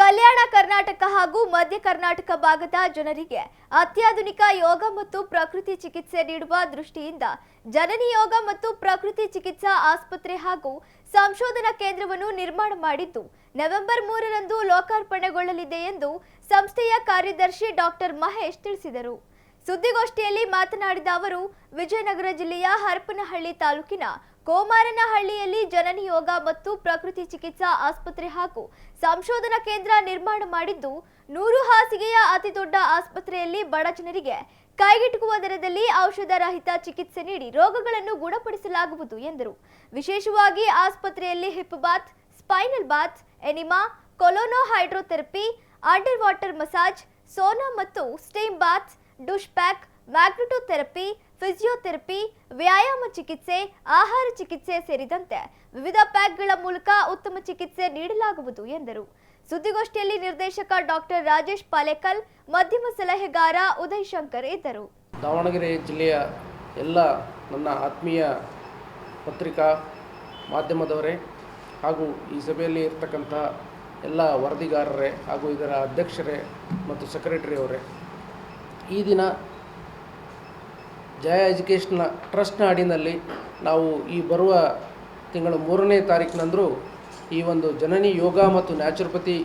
ಕಲ್ಯಾಣ ಕರ್ನಾಟಕ ಹಾಗೂ ಮಧ್ಯ ಕರ್ನಾಟಕ ಭಾಗದ ಜನರಿಗೆ ಅತ್ಯಾಧುನಿಕ ಯೋಗ ಮತ್ತು ಪ್ರಕೃತಿ ಚಿಕಿತ್ಸೆ ನೀಡುವ ದೃಷ್ಟಿಯಿಂದ ಜನನಿ ಯೋಗ ಮತ್ತು ಪ್ರಕೃತಿ ಚಿಕಿತ್ಸಾ ಆಸ್ಪತ್ರೆ ಹಾಗೂ ಸಂಶೋಧನಾ ಕೇಂದ್ರವನ್ನು ನಿರ್ಮಾಣ ಮಾಡಿದ್ದು, ನವೆಂಬರ್ ಮೂರರಂದು ಲೋಕಾರ್ಪಣೆಗೊಳ್ಳಲಿದೆ ಎಂದು ಸಂಸ್ಥೆಯ ಕಾರ್ಯದರ್ಶಿ ಡಾಕ್ಟರ್ ಮಹೇಶ್ ತಿಳಿಸಿದರು. ಸುದ್ದಿಗೋಷ್ಠಿಯಲ್ಲಿ ಮಾತನಾಡಿದ ಅವರು, ವಿಜಯನಗರ ಜಿಲ್ಲೆಯ ಹರಪನಹಳ್ಳಿ ತಾಲೂಕಿನ ಕೋಮಾರನಹಳ್ಳಿಯಲ್ಲಿ ಜನನಿ ಯೋಗ ಮತ್ತು ಪ್ರಕೃತಿ ಚಿಕಿತ್ಸಾ ಆಸ್ಪತ್ರೆ ಹಾಗೂ ಸಂಶೋಧನಾ ಕೇಂದ್ರ ನಿರ್ಮಾಣ ಮಾಡಿದ್ದು, ನೂರು ಹಾಸಿಗೆಯ ಅತಿದೊಡ್ಡ ಆಸ್ಪತ್ರೆಯಲ್ಲಿ ಬಡ ಜನರಿಗೆ ಕೈಗೆಟುಕುವ ದರದಲ್ಲಿ ಔಷಧ ರಹಿತ ಚಿಕಿತ್ಸೆ ನೀಡಿ ರೋಗಗಳನ್ನು ಗುಣಪಡಿಸಲಾಗುವುದು ಎಂದರು. ವಿಶೇಷವಾಗಿ ಆಸ್ಪತ್ರೆಯಲ್ಲಿ hip bath, spinal bath, enema colon hydrotherapy under water massage, sauna ಮತ್ತು steam bath ಡುಷ್ pack magnetotherapy, physiotherapy, ವ್ಯಾಯಾಮ ಚಿಕಿತ್ಸೆ, ಆಹಾರ ಚಿಕಿತ್ಸೆ ಸೇರಿದಂತೆ ವಿವಿಧ ಪ್ಯಾಕ್ಗಳ ಮೂಲಕ ಉತ್ತಮ ಚಿಕಿತ್ಸೆ ನೀಡಲಾಗುವುದು ಎಂದರು. ಸುದ್ದಿಗೋಷ್ಠಿಯಲ್ಲಿ ನಿರ್ದೇಶಕ ಡಾಕ್ಟರ್ ರಾಜೇಶ್ ಪಾಲೇಕಲ್ ಮಧ್ಯಮ ಸಲಹೆಗಾರ ಉದಯ್ ಶಂಕರ್ ಇದ್ದರು. ದಾವಣಗೆರೆ ಜಿಲ್ಲೆಯ ಎಲ್ಲ ನನ್ನ ಆತ್ಮೀಯ ಪತ್ರಿಕಾ ಮಾಧ್ಯಮದವರೇ ಹಾಗೂ ಈ ಸಭೆಯಲ್ಲಿ ಇರ್ತಕ್ಕಂಥ ಎಲ್ಲ ವರದಿಗಾರರೇ ಹಾಗೂ ಇದರ ಅಧ್ಯಕ್ಷರೇ ಮತ್ತು ಸೆಕ್ರೆಟರಿ ಅವರೇ ಈ ದಿನ ಜಯ ಎಜುಕೇಷನ್ನ ಟ್ರಸ್ಟ್ನ ಅಡಿನಲ್ಲಿ ನಾವು ಈ ಬರುವ ತಿಂಗಳ ಮೂರನೇ ತಾರೀಕಿನಂದು ಈ ಒಂದು ಜನನಿ ಯೋಗ ಮತ್ತು ನ್ಯಾಚುರೋಪತಿ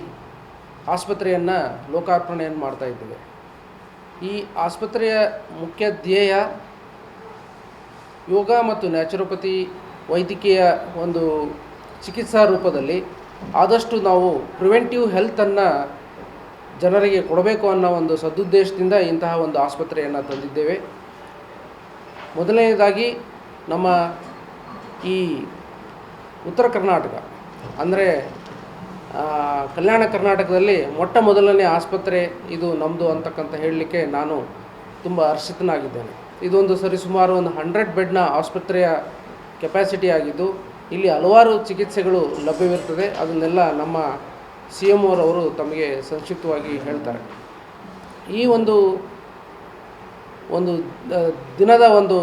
ಆಸ್ಪತ್ರೆಯನ್ನು ಲೋಕಾರ್ಪಣೆಯನ್ನು ಮಾಡ್ತಾ ಇದ್ದೇವೆ. ಈ ಆಸ್ಪತ್ರೆಯ ಮುಖ್ಯ ಧ್ಯೇಯ ಯೋಗ ಮತ್ತು ನ್ಯಾಚುರೋಪತಿ ವೈದ್ಯಕೀಯ ಒಂದು ಚಿಕಿತ್ಸಾ ರೂಪದಲ್ಲಿ ಆದಷ್ಟು ನಾವು ಪ್ರಿವೆಂಟಿವ್ ಹೆಲ್ತನ್ನು ಜನರಿಗೆ ಕೊಡಬೇಕು ಅನ್ನೋ ಒಂದು ಸದುದ್ದೇಶದಿಂದ ಇಂತಹ ಒಂದು ಆಸ್ಪತ್ರೆಯನ್ನು ತಂದಿದ್ದೇವೆ. ಮೊದಲನೇದಾಗಿ ನಮ್ಮ ಈ ಉತ್ತರ ಕರ್ನಾಟಕ, ಅಂದರೆ ಕಲ್ಯಾಣ ಕರ್ನಾಟಕದಲ್ಲಿ ಮೊಟ್ಟ ಮೊದಲನೇ ಆಸ್ಪತ್ರೆ ಇದು ನಮ್ಮದು ಅಂತಕ್ಕಂಥ ಹೇಳಲಿಕ್ಕೆ ನಾನು ತುಂಬ ಹರ್ಷಿತನಾಗಿದ್ದೇನೆ ಇದೊಂದು ಸರಿ ಸುಮಾರು ಒಂದು ಹಂಡ್ರೆಡ್ ಬೆಡ್ನ ಆಸ್ಪತ್ರೆಯ ಕೆಪ್ಯಾಸಿಟಿ ಆಗಿದ್ದು, ಇಲ್ಲಿ ಹಲವಾರು ಚಿಕಿತ್ಸೆಗಳು ಲಭ್ಯವಿರ್ತದೆ. ಅದನ್ನೆಲ್ಲ ನಮ್ಮ ಸಿ ಎಂ ಅವರು ತಮಗೆ ಸಂಕ್ಷಿಪ್ತವಾಗಿ ಹೇಳ್ತಾರೆ. ಈ ಒಂದು ಒಂದು ದಿನದ ಒಂದು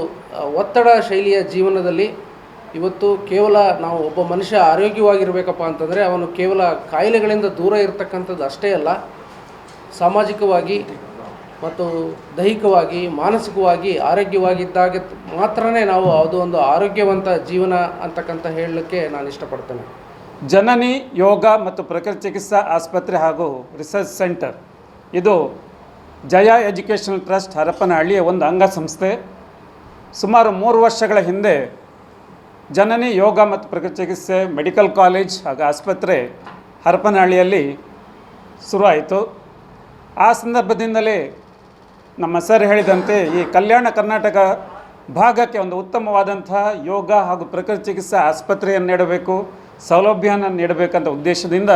ಒತ್ತಡ ಶೈಲಿಯ ಜೀವನದಲ್ಲಿ ಇವತ್ತು ಕೇವಲ ನಾವು ಒಬ್ಬ ಮನುಷ್ಯ ಆರೋಗ್ಯವಾಗಿರಬೇಕಪ್ಪ ಅಂತಂದರೆ ಅವನು ಕೇವಲ ಕಾಯಿಲೆಗಳಿಂದ ದೂರ ಇರತಕ್ಕಂಥದ್ದು ಅಷ್ಟೇ ಅಲ್ಲ, ಸಾಮಾಜಿಕವಾಗಿ ಮತ್ತು ದೈಹಿಕವಾಗಿ, ಮಾನಸಿಕವಾಗಿ, ಆರೋಗ್ಯವಾಗಿದ್ದಾಗ ಮಾತ್ರನೇ ನಾವು ಅದು ಒಂದು ಆರೋಗ್ಯವಂತ ಜೀವನ ಅಂತಕ್ಕಂಥ ಹೇಳಲಿಕ್ಕೆ ನಾನು ಇಷ್ಟಪಡ್ತೇನೆ. ಜನನಿ ಯೋಗ ಮತ್ತು ಪ್ರಕೃತಿ ಚಿಕಿತ್ಸಾ ಆಸ್ಪತ್ರೆ ಹಾಗೂ ರಿಸರ್ಚ್ ಸೆಂಟರ್. ಇದು ಜಯ ಎಜುಕೇಷನಲ್ ಟ್ರಸ್ಟ್ ಹರಪನಹಳ್ಳಿಯ ಒಂದು ಅಂಗಸಂಸ್ಥೆ. ಸುಮಾರು ಮೂರು ವರ್ಷಗಳ ಹಿಂದೆ ಜನನಿ ಯೋಗ ಮತ್ತು ಪ್ರಕೃತಿ ಚಿಕಿತ್ಸೆ, ಮೆಡಿಕಲ್ ಕಾಲೇಜ್ ಹಾಗೂ ಆಸ್ಪತ್ರೆ ಹರಪನಹಳ್ಳಿಯಲ್ಲಿ ಶುರುವಾಯಿತು. ಆ ಸಂದರ್ಭದಿಂದಲೇ ನಮ್ಮ ಸರ್ ಹೇಳಿದಂತೆ ಈ ಕಲ್ಯಾಣ ಕರ್ನಾಟಕ ಭಾಗಕ್ಕೆ ಒಂದು ಉತ್ತಮವಾದಂತಹ ಯೋಗ ಹಾಗೂ ಪ್ರಕೃತಿ ಚಿಕಿತ್ಸಾ ಆಸ್ಪತ್ರೆಯನ್ನು ನೀಡಬೇಕು ಸೌಲಭ್ಯನ ನೀಡಬೇಕಂತ ಉದ್ದೇಶದಿಂದ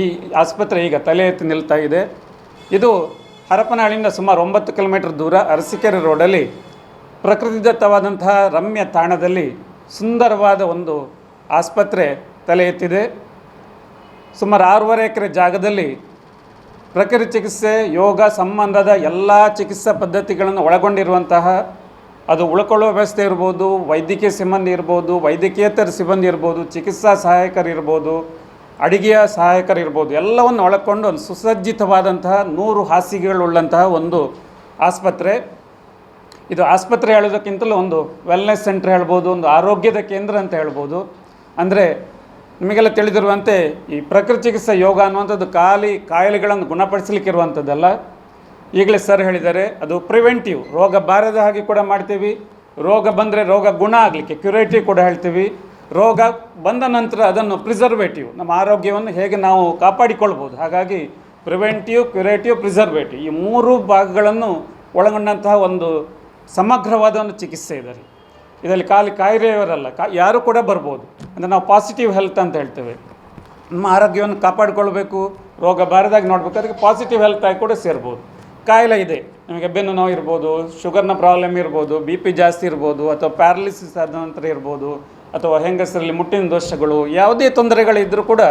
ಈ ಆಸ್ಪತ್ರೆ ಈಗ ತಲೆ ಎತ್ತಿ ನಿಲ್ತಾ ಇದೆ. ಇದು ಹರಪನಹಳ್ಳಿಯಿಂದ ಸುಮಾರು ಒಂಬತ್ತು ಕಿಲೋಮೀಟರ್ ದೂರ ಅರಸಿಕೆರೆ ರೋಡಲ್ಲಿ ಪ್ರಕೃತಿದತ್ತವಾದಂತಹ ರಮ್ಯ ತಾಣದಲ್ಲಿ ಸುಂದರವಾದ ಒಂದು ಆಸ್ಪತ್ರೆ ತಲೆ ಎತ್ತಿದೆ. ಸುಮಾರು ಆರೂವರೆ ಎಕರೆ ಜಾಗದಲ್ಲಿ ಪ್ರಕೃತಿ ಚಿಕಿತ್ಸೆ, ಯೋಗ ಸಂಬಂಧದ ಎಲ್ಲ ಚಿಕಿತ್ಸಾ ಪದ್ಧತಿಗಳನ್ನು ಒಳಗೊಂಡಿರುವಂತಹ ಅದು ಉಳ್ಕೊಳ್ಳೋ ವ್ಯವಸ್ಥೆ ಇರ್ಬೋದು, ವೈದ್ಯಕೀಯ ಸಿಬ್ಬಂದಿ ಇರ್ಬೋದು ವೈದ್ಯಕೀಯೇತರ ಸಿಬ್ಬಂದಿ ಇರ್ಬೋದು, ಚಿಕಿತ್ಸಾ ಸಹಾಯಕರಿರ್ಬೋದು ಅಡಿಗೆಯ ಸಹಾಯಕರಿರ್ಬೋದು, ಎಲ್ಲವನ್ನು ಒಳಕೊಂಡು ಒಂದು ಸುಸಜ್ಜಿತವಾದಂತಹ ನೂರು ಹಾಸಿಗೆಗಳುಳ್ಳಂತಹ ಒಂದು ಆಸ್ಪತ್ರೆ. ಇದು ಆಸ್ಪತ್ರೆ ಹೇಳೋದಕ್ಕಿಂತಲೂ ಒಂದು ವೆಲ್ನೆಸ್ ಸೆಂಟರ್ ಹೇಳ್ಬೋದು, ಒಂದು ಆರೋಗ್ಯದ ಕೇಂದ್ರ ಅಂತ ಹೇಳ್ಬೋದು. ಅಂದರೆ ನಿಮಗೆಲ್ಲ ತಿಳಿದಿರುವಂತೆ ಈ ಪ್ರಕೃತಿ ಚಿಕಿತ್ಸಾ ಯೋಗ ಅನ್ನುವಂಥದ್ದು ಖಾಲಿ ಕಾಯಿಲೆಗಳನ್ನು ಗುಣಪಡಿಸಲಿಕ್ಕೆ ಇರುವಂಥದ್ದಲ್ಲ ಈಗಲೇ ಸರ್ ಹೇಳಿದ್ದಾರೆ, ಅದು ಪ್ರಿವೆಂಟಿವ್ ರೋಗ ಬಾರದ ಹಾಗೆ ಕೂಡ ಮಾಡ್ತೀವಿ. ರೋಗ ಬಂದರೆ ರೋಗ ಗುಣ ಆಗಲಿಕ್ಕೆ ಕ್ಯುರೇಟಿವ್ ಕೂಡ ಹೇಳ್ತೀವಿ. ರೋಗ ಬಂದ ನಂತರ ಅದನ್ನು ಪ್ರಿಸರ್ವೇಟಿವ್ ನಮ್ಮ ಆರೋಗ್ಯವನ್ನು ಹೇಗೆ ನಾವು ಕಾಪಾಡಿಕೊಳ್ಬೋದು ಹಾಗಾಗಿ ಪ್ರಿವೆಂಟಿವ್ ಕ್ಯುರೇಟಿವ್ ಪ್ರಿಸರ್ವೇಟಿವ್ ಈ ಮೂರು ಭಾಗಗಳನ್ನು ಒಳಗೊಂಡಂತಹ ಒಂದು ಸಮಗ್ರವಾದ ಒಂದು ಚಿಕಿತ್ಸೆ ಇದೆ ಇದರಲ್ಲಿ ಖಾಲಿ ಕಾಯಿಲೆಯವರಲ್ಲ, ಕಾ ಯಾರು ಕೂಡ ಬರ್ಬೋದು. ಅಂದರೆ ನಾವು ಪಾಸಿಟಿವ್ ಹೆಲ್ತ್ ಅಂತ ಹೇಳ್ತೇವೆ. ನಮ್ಮ ಆರೋಗ್ಯವನ್ನು ಕಾಪಾಡಿಕೊಳ್ಬೇಕು, ರೋಗ ಬಾರದಾಗಿ ನೋಡಬೇಕು, ಅದಕ್ಕೆ ಪಾಸಿಟಿವ್ ಹೆಲ್ತ್ ಆಗಿ ಕೂಡ ಸೇರ್ಬೋದು. ಕಾಯಿಲೆ ಇದೆ, ನಿಮಗೆ ಬೆನ್ನು ನೋವು ಇರ್ಬೋದು ಶುಗರ್ನ ಪ್ರಾಬ್ಲಮ್ ಇರ್ಬೋದು ಬಿ ಪಿ ಜಾಸ್ತಿ ಇರ್ಬೋದು, ಅಥವಾ ಪ್ಯಾರಲಿಸಿಸ್ ಆದ ನಂತರ ಇರ್ಬೋದು ಅಥವಾ ಹೆಂಗಸರಲ್ಲಿ ಮುಟ್ಟಿನ ದೋಷಗಳು, ಯಾವುದೇ ತೊಂದರೆಗಳಿದ್ದರೂ ಕೂಡ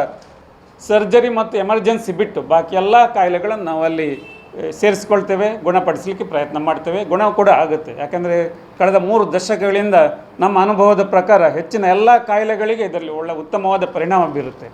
ಸರ್ಜರಿ ಮತ್ತು ಎಮರ್ಜೆನ್ಸಿ ಬಿಟ್ಟು ಬಾಕಿ ಎಲ್ಲ ಕಾಯಿಲೆಗಳನ್ನು ನಾವು ಅಲ್ಲಿ ಸೇರಿಸ್ಕೊಳ್ತೇವೆ, ಗುಣಪಡಿಸಲಿಕ್ಕೆ ಪ್ರಯತ್ನ ಮಾಡ್ತೇವೆ ಗುಣ ಕೂಡ ಆಗುತ್ತೆ. ಯಾಕೆಂದರೆ ಕಳೆದ ಮೂರು ದಶಕಗಳಿಂದ ನಮ್ಮ ಅನುಭವದ ಪ್ರಕಾರ ಹೆಚ್ಚಿನ ಎಲ್ಲ ಕಾಯಿಲೆಗಳಿಗೆ ಇದರಲ್ಲಿ ಒಳ್ಳೆ ಉತ್ತಮವಾದ ಪರಿಣಾಮ ಬೀರುತ್ತೆ.